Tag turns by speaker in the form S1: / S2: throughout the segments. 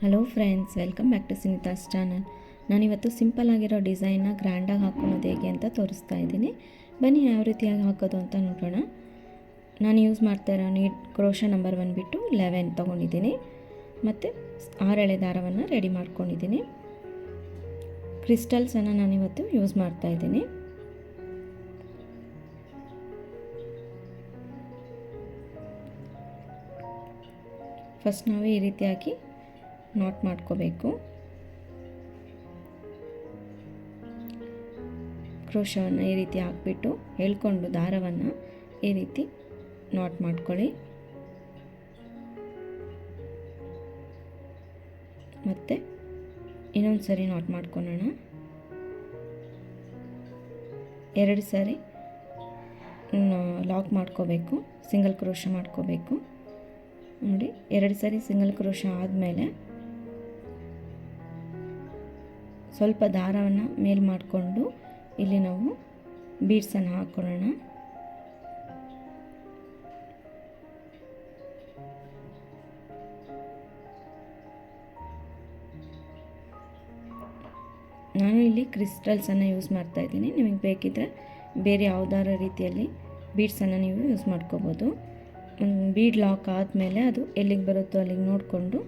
S1: Hello friends welcome back to Sunita's channel ನಾನಿವತ್ತು simple ಆಗಿರೋ ಡಿಸೈನ್ನ ಗ್ರ್ಯಾಂಡಾಗಿ ಹಾಕ್ಕೊಳೋದು ಹೇಗೆ ಅಂತ ತೋರಿಸ್ತಾ ಇದ್ದೀನಿ. ಬನ್ನಿ ಯಾವ ರೀತಿಯಾಗಿ ಹಾಕೋದು ಅಂತ ನೋಡೋಣ. ನಾನು ಯೂಸ್ ಮಾಡ್ತಾ ಇರೋ ನೀಟ್ ಕ್ರೋಶ ನಂಬರ್ ಬಂದುಬಿಟ್ಟು ಲೆವೆನ್ ತೊಗೊಂಡಿದ್ದೀನಿ. ಮತ್ತು ಆರಳೆ ದಾರವನ್ನು ರೆಡಿ ಮಾಡ್ಕೊಂಡಿದ್ದೀನಿ. ಕ್ರಿಸ್ಟಲ್ಸನ್ನು ನಾನಿವತ್ತು ಯೂಸ್ ಮಾಡ್ತಾ ಇದ್ದೀನಿ. ಫಸ್ಟ್ ನಾವು ಈ ರೀತಿಯಾಗಿ ನಾಟ್ ಮಾಡ್ಕೋಬೇಕು. ಕ್ರೋಶವನ್ನು ಈ ರೀತಿ ಹಾಕ್ಬಿಟ್ಟು ಎಳ್ಕೊಂಡು ದಾರವನ್ನು ಈ ರೀತಿ ನಾಟ್ ಮಾಡ್ಕೊಳ್ಳಿ. ಮತ್ತು ಇನ್ನೊಂದು ಸರಿ ನಾಟ್ ಮಾಡ್ಕೊಳ್ಳೋಣ. ಎರಡು ಸಾರಿ ಲಾಕ್ ಮಾಡ್ಕೋಬೇಕು ಸಿಂಗಲ್ ಕ್ರೋಶ ಮಾಡ್ಕೋಬೇಕು. ನೋಡಿ, ಎರಡು ಸಾರಿ ಸಿಂಗಲ್ ಕ್ರೋಶ ಆದಮೇಲೆ ಸ್ವಲ್ಪ ದಾರವನ್ನು ಮೇಲ್ ಮಾಡಿಕೊಂಡು ಇಲ್ಲಿ ನಾವು ಬೀಡ್ಸನ್ನು ಹಾಕ್ಕೊಳ್ಳೋಣ ನಾನು ಇಲ್ಲಿ ಕ್ರಿಸ್ಟಲ್ಸನ್ನು ಯೂಸ್ ಮಾಡ್ತಾ ಇದ್ದೀನಿ. ನಿಮಗೆ ಬೇಕಿದ್ದರೆ ಬೇರೆ ಯಾವುದಾರ ರೀತಿಯಲ್ಲಿ ಬೀಡ್ಸನ್ನು ನೀವು ಯೂಸ್ ಮಾಡ್ಕೋಬೋದು. ಬೀಡ್ ಲಾಕ್ ಆದಮೇಲೆ ಅದು ಎಲ್ಲಿಗೆ ಬರುತ್ತೋ ಅಲ್ಲಿಗೆ ನೋಡಿಕೊಂಡು,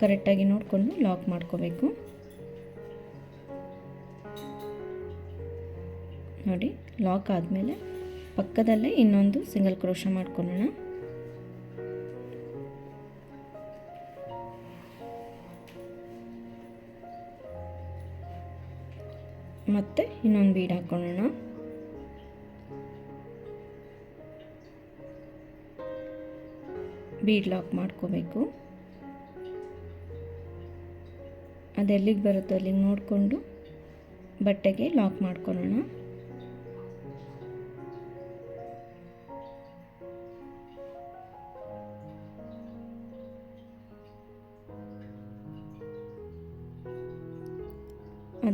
S1: ಕರೆಕ್ಟಾಗಿ ನೋಡಿಕೊಂಡು ಲಾಕ್ ಮಾಡ್ಕೋಬೇಕು. ನೋಡಿ ಲಾಕ್ ಆದಮೇಲೆ ಪಕ್ಕದಲ್ಲೇ ಇನ್ನೊಂದು ಸಿಂಗಲ್ ಕ್ರೋಶ ಮಾಡ್ಕೊಳ್ಳೋಣ. ಮತ್ತೆ ಇನ್ನೊಂದು ಬೀಡ್ ಹಾಕೊಳ್ಳೋಣ. ಬೀಡ್ ಲಾಕ್ ಮಾಡ್ಕೋಬೇಕು. ಅದೆಲ್ಲಿಗೆ ಬರುತ್ತೋ ಅಲ್ಲಿಗೆ ನೋಡಿಕೊಂಡು ಬಟ್ಟೆಗೆ ಲಾಕ್ ಮಾಡ್ಕೊಳ್ಳೋಣ.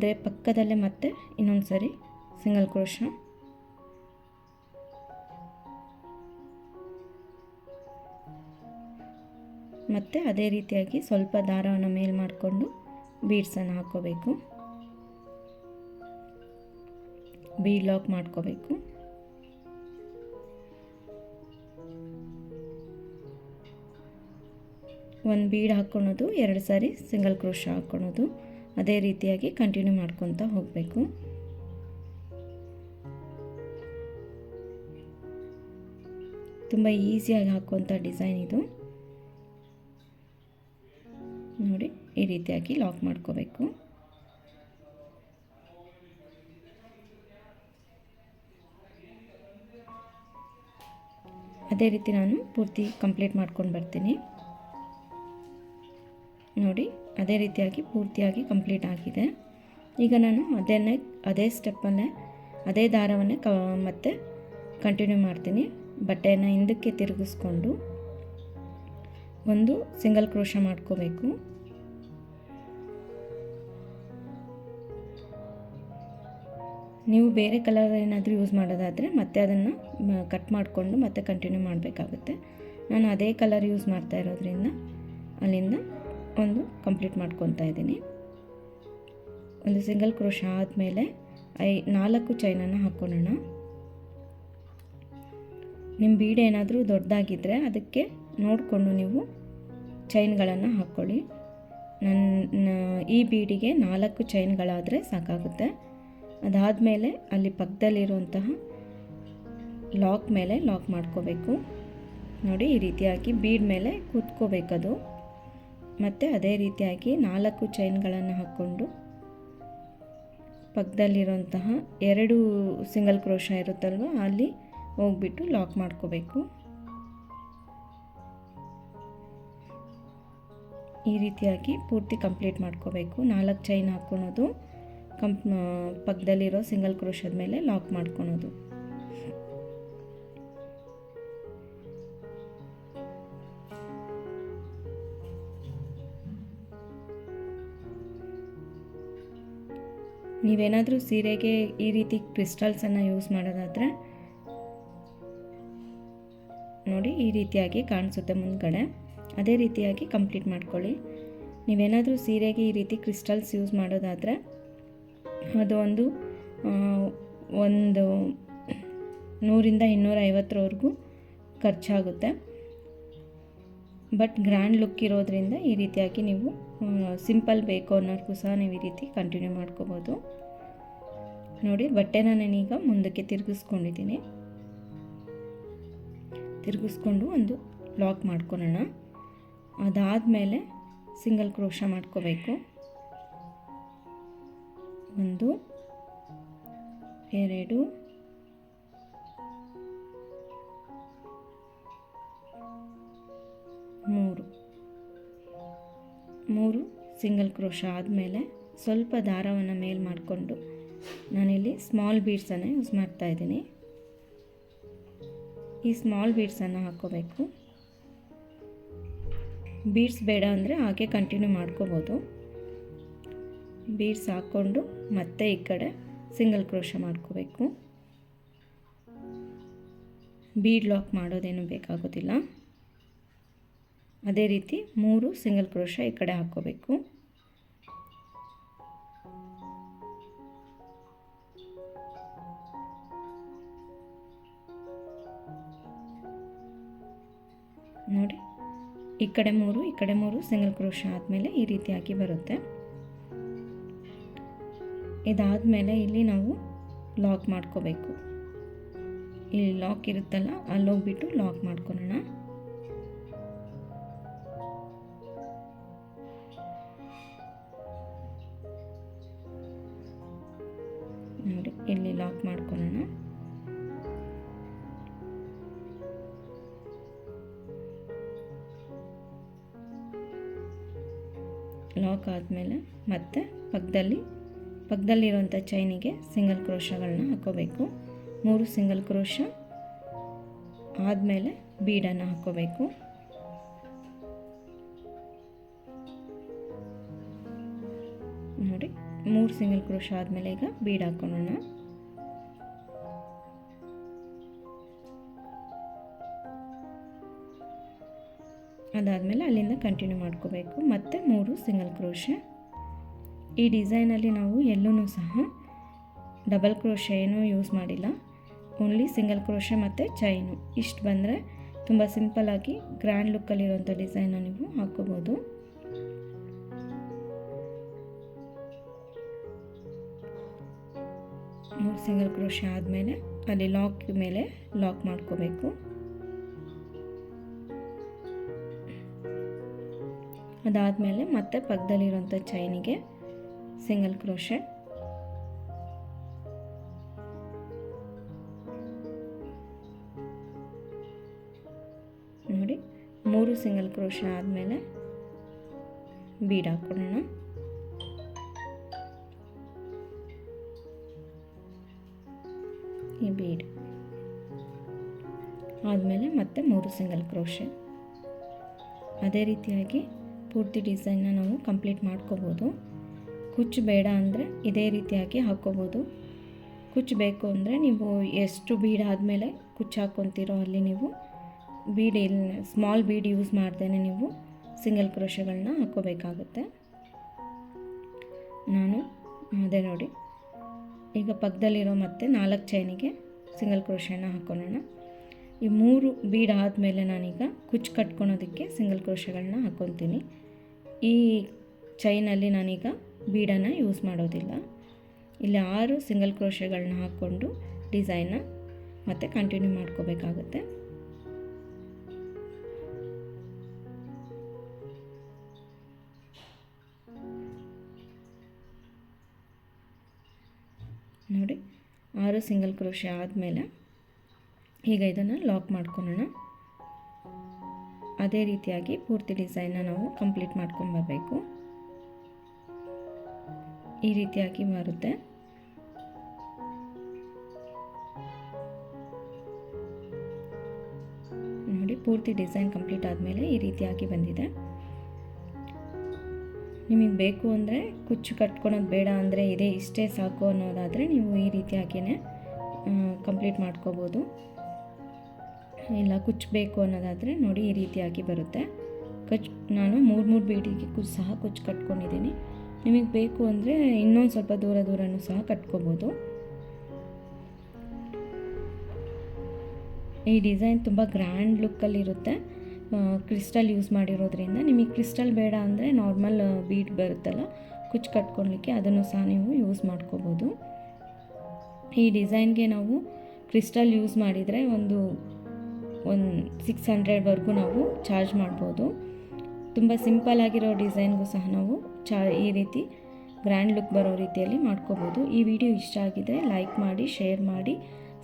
S1: ಅದೇ ಪಕ್ಕದಲ್ಲೇ ಮತ್ತೆ ಇನ್ನೊಂದು ಸರಿ ಸಿಂಗಲ್ ಕ್ರೋಶ ಮತ್ತು ಅದೇ ರೀತಿಯಾಗಿ ಸ್ವಲ್ಪ ದಾರವನ್ನು ಮೇಲ್ ಮಾಡಿಕೊಂಡು ಬೀಡ್ಸನ್ನು ಹಾಕ್ಕೋಬೇಕು ಬೀಡ್ ಲಾಕ್ ಮಾಡ್ಕೋಬೇಕು. ಒಂದು ಬೀಡ್ ಹಾಕ್ಕೊಳೋದು ಎರಡು ಸಾರಿ ಸಿಂಗಲ್ ಕ್ರೋಶ ಹಾಕ್ಕೊಳೋದು ಅದೇ ರೀತಿಯಾಗಿ ಕಂಟಿನ್ಯೂ ಮಾಡ್ಕೊತ ಹೋಗಬೇಕು. ತುಂಬ ಈಸಿಯಾಗಿ ಹಾಕುವಂಥ ಡಿಸೈನ್ ಇದು. ನೋಡಿ, ಈ ರೀತಿಯಾಗಿ ಲಾಕ್ ಮಾಡ್ಕೋಬೇಕು. ಅದೇ ರೀತಿ ನಾನು ಪೂರ್ತಿ ಕಂಪ್ಲೀಟ್ ಮಾಡ್ಕೊಂಡು ಬರ್ತೀನಿ. ನೋಡಿ, ಅದೇ ರೀತಿಯಾಗಿ ಪೂರ್ತಿಯಾಗಿ ಕಂಪ್ಲೀಟ್ ಆಗಿದೆ. ಈಗ ನಾನು ಅದನ್ನೇ, ಅದೇ ಸ್ಟೆಪ್ಪನ್ನೇ ಅದೇ ದಾರವನ್ನೇ ಕ, ಮತ್ತೆ ಕಂಟಿನ್ಯೂ ಮಾಡ್ತೀನಿ. ಬಟ್ಟೆಯನ್ನು ಹಿಂದಕ್ಕೆ ತಿರುಗಿಸ್ಕೊಂಡು ಒಂದು ಸಿಂಗಲ್ ಕ್ರೋಶ ಮಾಡ್ಕೋಬೇಕು. ನೀವು ಬೇರೆ ಕಲರ್ ಏನಾದರೂ ಯೂಸ್ ಮಾಡೋದಾದರೆ ಮತ್ತೆ ಅದನ್ನು ಕಟ್ ಮಾಡಿಕೊಂಡು ಮತ್ತೆ ಕಂಟಿನ್ಯೂ ಮಾಡಬೇಕಾಗುತ್ತೆ. ನಾನು ಅದೇ ಕಲರ್ ಯೂಸ್ ಮಾಡ್ತಾ ಇರೋದ್ರಿಂದ ಅಲ್ಲಿಂದ ಒಂದು ಕಂಪ್ಲೀಟ್ ಮಾಡ್ಕೊತಾ ಇದ್ದೀನಿ. ಒಂದು ಸಿಂಗಲ್ ಕ್ರೋಶ ಆದಮೇಲೆ ಐ ನಾಲ್ಕು ಚೈನನ್ನು ಹಾಕ್ಕೊಳ್ಳೋಣ ನಿಮ್ಮ ಬೀಡ್ ಏನಾದರೂ ದೊಡ್ಡದಾಗಿದ್ದರೆ ಅದಕ್ಕೆ ನೋಡಿಕೊಂಡು ನೀವು ಚೈನ್ಗಳನ್ನು ಹಾಕ್ಕೊಳ್ಳಿ ನನ್ನ ಈ ಬೀಡಿಗೆ ನಾಲ್ಕು ಚೈನ್ಗಳಾದರೆ ಸಾಕಾಗುತ್ತೆ. ಅದಾದಮೇಲೆ ಅಲ್ಲಿ ಪಕ್ಕದಲ್ಲಿರುವಂತಹ ಲಾಕ್ ಮೇಲೆ ಲಾಕ್ ಮಾಡ್ಕೋಬೇಕು. ನೋಡಿ ಈ ರೀತಿಯಾಗಿ ಬೀಡ್ ಮೇಲೆ ಕೂತ್ಕೋಬೇಕದು. ಮತ್ತು ಅದೇ ರೀತಿಯಾಗಿ ನಾಲ್ಕು ಚೈನ್ಗಳನ್ನು ಹಾಕ್ಕೊಂಡು ಪಕ್ಕದಲ್ಲಿರುವಂತಹ ಎರಡು ಸಿಂಗಲ್ ಕ್ರೋಶ ಇರುತ್ತಲ್ವ, ಅಲ್ಲಿ ಹೋಗ್ಬಿಟ್ಟು ಲಾಕ್ ಮಾಡ್ಕೋಬೇಕು. ಈ ರೀತಿಯಾಗಿ ಪೂರ್ತಿ ಕಂಪ್ಲೀಟ್ ಮಾಡ್ಕೋಬೇಕು. ನಾಲ್ಕು ಚೈನ್ ಹಾಕ್ಕೊಳೋದು, ಕಂಪ್ ಪಕ್ಕದಲ್ಲಿರೋ ಸಿಂಗಲ್ ಕ್ರೋಶದ ಮೇಲೆ ಲಾಕ್ ಮಾಡ್ಕೊಳೋದು. ನೀವೇನಾದರೂ ಸೀರೆಗೆ ಈ ರೀತಿ ಕ್ರಿಸ್ಟಲ್ಸನ್ನು ಯೂಸ್ ಮಾಡೋದಾದರೆ ನೋಡಿ ಈ ರೀತಿಯಾಗಿ ಕಾಣಿಸುತ್ತೆ ಮುಂದ್ಗಡೆ. ಅದೇ ರೀತಿಯಾಗಿ ಕಂಪ್ಲೀಟ್ ಮಾಡ್ಕೊಳ್ಳಿ. ನೀವೇನಾದರೂ ಸೀರೆಗೆ ಈ ರೀತಿ ಕ್ರಿಸ್ಟಲ್ಸ್ ಯೂಸ್ ಮಾಡೋದಾದರೆ ಅದು ಒಂದು ಒಂದು ನೂರಿಂದ ಇನ್ನೂರೈವತ್ತರವರೆಗೂ ಖರ್ಚಾಗುತ್ತೆ. ಬಟ್ ಗ್ರ್ಯಾಂಡ್ ಲುಕ್ ಇರೋದ್ರಿಂದ ಈ ರೀತಿಯಾಗಿ ನೀವು ಸಿಂಪಲ್ ಬೇಕು ಅನ್ನೋರ್ಗೂ ಸಹ ನೀವು ಈ ರೀತಿ ಕಂಟಿನ್ಯೂ ಮಾಡ್ಕೋಬೋದು. ನೋಡಿ, ಬಟ್ಟೆನ ನಾನೀಗ ಮುಂದಕ್ಕೆ ತಿರುಗಿಸ್ಕೊಂಡಿದ್ದೀನಿ. ತಿರುಗಿಸ್ಕೊಂಡು ಒಂದು ಲಾಕ್ ಮಾಡ್ಕೊಳ್ಳೋಣ ಅದಾದಮೇಲೆ ಸಿಂಗಲ್ ಕ್ರೋಶ ಮಾಡ್ಕೋಬೇಕು. ಒಂದು, ಎರಡು ಮೂರು ಸಿಂಗಲ್ ಕ್ರೋಶ ಆದಮೇಲೆ ಸ್ವಲ್ಪ ದಾರವನ್ನು ಮೇಲ್ ಮಾಡಿಕೊಂಡು ನಾನಿಲ್ಲಿ ಸ್ಮಾಲ್ ಬೀಡ್ಸನ್ನು ಯೂಸ್ ಮಾಡ್ತಾ ಇದ್ದೀನಿ. ಈ ಸ್ಮಾಲ್ ಬೀಡ್ಸನ್ನು ಹಾಕ್ಕೋಬೇಕು ಬೀಡ್ಸ್ ಬೇಡ ಅಂದರೆ ಹಾಗೆ ಕಂಟಿನ್ಯೂ ಮಾಡ್ಕೋಬೋದು. ಬೀಡ್ಸ್ ಹಾಕ್ಕೊಂಡು ಮತ್ತೆ ಈ ಕಡೆ ಸಿಂಗಲ್ ಕ್ರೋಶ ಮಾಡ್ಕೋಬೇಕು. ಬೀಡ್ ಲಾಕ್ ಮಾಡೋದೇನು ಬೇಕಾಗೋದಿಲ್ಲ. ಅದೇ ರೀತಿ ಮೂರು ಸಿಂಗಲ್ ಕ್ರೋಶ ಈ ಕಡೆ ಹಾಕ್ಕೋಬೇಕು. ನೋಡಿ, ಈ ಕಡೆ ಮೂರು, ಈ ಕಡೆ ಮೂರು ಸಿಂಗಲ್ ಕ್ರೋಶ ಆದಮೇಲೆ ಈ ರೀತಿಯಾಗಿ ಬರುತ್ತೆ. ಇದಾದಮೇಲೆ ಇಲ್ಲಿ ನಾವು ಲಾಕ್ ಮಾಡ್ಕೋಬೇಕು. ಇಲ್ಲಿ ಲಾಕ್ ಇರುತ್ತಲ್ಲ, ಅಲ್ಲೋಗ್ಬಿಟ್ಟು ಲಾಕ್ ಮಾಡ್ಕೊಳ್ಳೋಣ. ನೋಡಿ, ಇಲ್ಲಿ ಲಾಕ್ ಮಾಡ್ಕೊಳ್ಳೋಣ. ಲಾಕ್ ಆದಮೇಲೆ ಮತ್ತೆ ಪಕ್ಕದಲ್ಲಿ, ಪಕ್ಕದಲ್ಲಿರುವಂಥ ಚೈನಿಗೆ ಸಿಂಗಲ್ ಕ್ರೋಶಗಳನ್ನ ಹಾಕೋಬೇಕು. ಮೂರು ಸಿಂಗಲ್ ಕ್ರೋಶ ಆದಮೇಲೆ ಬೀಡನ್ನು ಹಾಕೋಬೇಕು. ಮೂರು ಸಿಂಗಲ್ ಕ್ರೋಶ ಆದಮೇಲೆ ಈಗ ಬೀಡ್ ಹಾಕೊಳ್ಳೋಣ ಅದಾದಮೇಲೆ ಅಲ್ಲಿಂದ ಕಂಟಿನ್ಯೂ ಮಾಡ್ಕೋಬೇಕು. ಮತ್ತು ಮೂರು ಸಿಂಗಲ್ ಕ್ರೋಶೆ. ಈ ಡಿಸೈನಲ್ಲಿ ನಾವು ಎಲ್ಲೂ ಸಹ ಡಬಲ್ ಕ್ರೋಶೆ ಏನೂ ಯೂಸ್ ಮಾಡಿಲ್ಲ. ಓನ್ಲಿ ಸಿಂಗಲ್ ಕ್ರೋಶೆ ಮತ್ತು ಚೈನು. ಇಷ್ಟು ಬಂದರೆ ತುಂಬ ಸಿಂಪಲ್ಲಾಗಿ ಗ್ರ್ಯಾಂಡ್ ಲುಕ್ಕಲ್ಲಿರುವಂಥ ಡಿಸೈನ ನೀವು ಹಾಕೋಬೋದು. ಮೂರು ಸಿಂಗಲ್ ಕ್ರೋಶೆ ಆದಮೇಲೆ ಅಲ್ಲಿ ಲಾಕ್ ಮೇಲೆ ಲಾಕ್ ಮಾಡ್ಕೋಬೇಕು. ಅದಾದಮೇಲೆ ಮತ್ತೆ ಪಕ್ಕದಲ್ಲಿರುವಂಥ ಚೈನಿಗೆ ಸಿಂಗಲ್ ಕ್ರೋಶೆ ನೋಡಿ, ಮೂರು ಸಿಂಗಲ್ ಕ್ರೋಶ ಆದಮೇಲೆ ಬೀಡ್ ಹಾಕೊಳ್ಳೋಣ ಈ ಬೀಡ್ ಆದಮೇಲೆ ಮತ್ತೆ ಮೂರು ಸಿಂಗಲ್ ಕ್ರೋಶೆ ಅದೇ ರೀತಿಯಾಗಿ ಪೂರ್ತಿ ಡಿಸೈನ್ನ ನಾವು ಕಂಪ್ಲೀಟ್ ಮಾಡ್ಕೋಬೋದು. ಕುಚ್ಚು ಬೇಡ ಅಂದರೆ ಇದೇ ರೀತಿಯಾಗಿ ಹಾಕ್ಕೋಬೋದು ಕುಚ್ಚು ಬೇಕು ಅಂದರೆ ನೀವು ಎಷ್ಟು ಬೀಡ್ ಆದಮೇಲೆ ಕುಚ್ಚು ಹಾಕ್ಕೊತೀರೋ ಅಲ್ಲಿ ನೀವು ಬೀಡ್ ಸ್ಮಾಲ್ ಬೀಡ್ ಯೂಸ್ ಮಾಡ್ದೇ ನೀವು ಸಿಂಗಲ್ ಕ್ರೋಶಗಳನ್ನ ಹಾಕ್ಕೋಬೇಕಾಗುತ್ತೆ ನಾನು, ಅದೇ ನೋಡಿ. ಈಗ ಪಕ್ಕದಲ್ಲಿರೋ ಮತ್ತೆ ನಾಲ್ಕು ಚೈನಿಗೆ ಸಿಂಗಲ್ ಕ್ರೋಶನ ಹಾಕ್ಕೊಳ್ಳೋಣ ಈ ಮೂರು ಬೀಡ್ ಆದಮೇಲೆ ನಾನೀಗ ಕುಚ್ಚು ಕಟ್ಕೊಳೋದಕ್ಕೆ ಸಿಂಗಲ್ ಕ್ರೋಶಗಳನ್ನ ಹಾಕ್ಕೊತೀನಿ ಈ ಚೈನಲ್ಲಿ ನಾನೀಗ ಬೀಡನ್ನು ಯೂಸ್ ಮಾಡೋದಿಲ್ಲ. ಇಲ್ಲಿ ಆರು ಸಿಂಗಲ್ ಕ್ರೋಶಗಳನ್ನ ಹಾಕ್ಕೊಂಡು ಡಿಸೈನ್ನ ಮತ್ತೆ ಕಂಟಿನ್ಯೂ ಮಾಡ್ಕೋಬೇಕಾಗುತ್ತೆ. ಆರು ಸಿಂಗಲ್ ಕ್ರೋಶಿ ಆದಮೇಲೆ ಈಗ ಇದನ್ನು ಲಾಕ್ ಮಾಡ್ಕೊಳ್ಳೋಣ. ಅದೇ ರೀತಿಯಾಗಿ ಪೂರ್ತಿ ಡಿಸೈನ್ನ ನಾವು ಕಂಪ್ಲೀಟ್ ಮಾಡ್ಕೊಂಬರ್ಬೇಕು ಈ ರೀತಿಯಾಗಿ ಬರುತ್ತೆ. ನೋಡಿ, ಪೂರ್ತಿ ಡಿಸೈನ್ ಕಂಪ್ಲೀಟ್ ಆದಮೇಲೆ ಈ ರೀತಿಯಾಗಿ ಬಂದಿದೆ. ನಿಮಗೆ ಬೇಕು ಅಂದರೆ ಕುಚ್ಚು ಕಟ್ಕೊಳೋದು ಬೇಡ ಅಂದರೆ ಇದೇ ಇಷ್ಟೇ ಸಾಕು ಅನ್ನೋದಾದರೆ ನೀವು ಈ ರೀತಿಯಾಗಿಯೇ ಕಂಪ್ಲೀಟ್ ಮಾಡ್ಕೋಬೋದು. ಇಲ್ಲ, ಕುಚ್ಚು ಬೇಕು ಅನ್ನೋದಾದರೆ ನೋಡಿ ಈ ರೀತಿಯಾಗಿ ಬರುತ್ತೆ. ಕಚ್, ನಾನು ಮೂರು ಮೂರು ಬೀಡಿಗೆ ಕು ಸಹ ಕುಚ್ಚು ಕಟ್ಕೊಂಡಿದ್ದೀನಿ. ನಿಮಗೆ ಬೇಕು ಅಂದರೆ ಇನ್ನೊಂದು ಸ್ವಲ್ಪ ದೂರ ದೂರನೂ ಸಹ ಕಟ್ಕೋಬೋದು. ಈ ಡಿಸೈನ್ ತುಂಬ ಗ್ರ್ಯಾಂಡ್ ಲುಕ್ಕಲ್ಲಿರುತ್ತೆ ಕ್ರಿಸ್ಟಲ್ ಯೂಸ್ ಮಾಡಿರೋದ್ರಿಂದ ನಿಮಗೆ ಕ್ರಿಸ್ಟಲ್ ಬೇಡ ಅಂದರೆ ನಾರ್ಮಲ್ ಬೀಟ್ ಬರುತ್ತಲ್ಲ, ಕುಚ್ಚು ಕಟ್ಕೊಳ್ಲಿಕ್ಕೆ ಅದನ್ನು ಸಹ ನೀವು ಯೂಸ್ ಮಾಡ್ಕೋಬೋದು. ಈ ಡಿಸೈನ್ಗೆ ನಾವು ಕ್ರಿಸ್ಟಲ್ ಯೂಸ್ ಮಾಡಿದರೆ ಒಂದು ಒಂದು ಸಿಕ್ಸ್ ಹಂಡ್ರೆಡ್ವರೆಗೂ ನಾವು ಚಾರ್ಜ್ ಮಾಡ್ಬೋದು. ತುಂಬ ಸಿಂಪಲ್ ಆಗಿರೋ ಡಿಸೈನ್ಗೂ ಸಹ ನಾವು ಚಾ, ಈ ರೀತಿ ಗ್ರ್ಯಾಂಡ್ ಲುಕ್ ಬರೋ ರೀತಿಯಲ್ಲಿ ಮಾಡ್ಕೋಬೋದು. ಈ ವಿಡಿಯೋ ಇಷ್ಟ ಆಗಿದರೆ ಲೈಕ್ ಮಾಡಿ ಶೇರ್ ಮಾಡಿ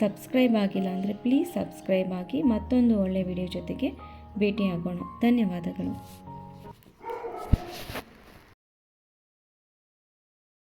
S1: ಸಬ್ಸ್ಕ್ರೈಬ್ ಆಗಿಲ್ಲ ಅಂದರೆ ಪ್ಲೀಸ್ ಸಬ್ಸ್ಕ್ರೈಬ್ ಆಗಿ ಮತ್ತೊಂದು ಒಳ್ಳೆಯ ವಿಡಿಯೋ ಜೊತೆಗೆ ಭೇಟಿಯಾಗೋಣ. ಧನ್ಯವಾದಗಳು.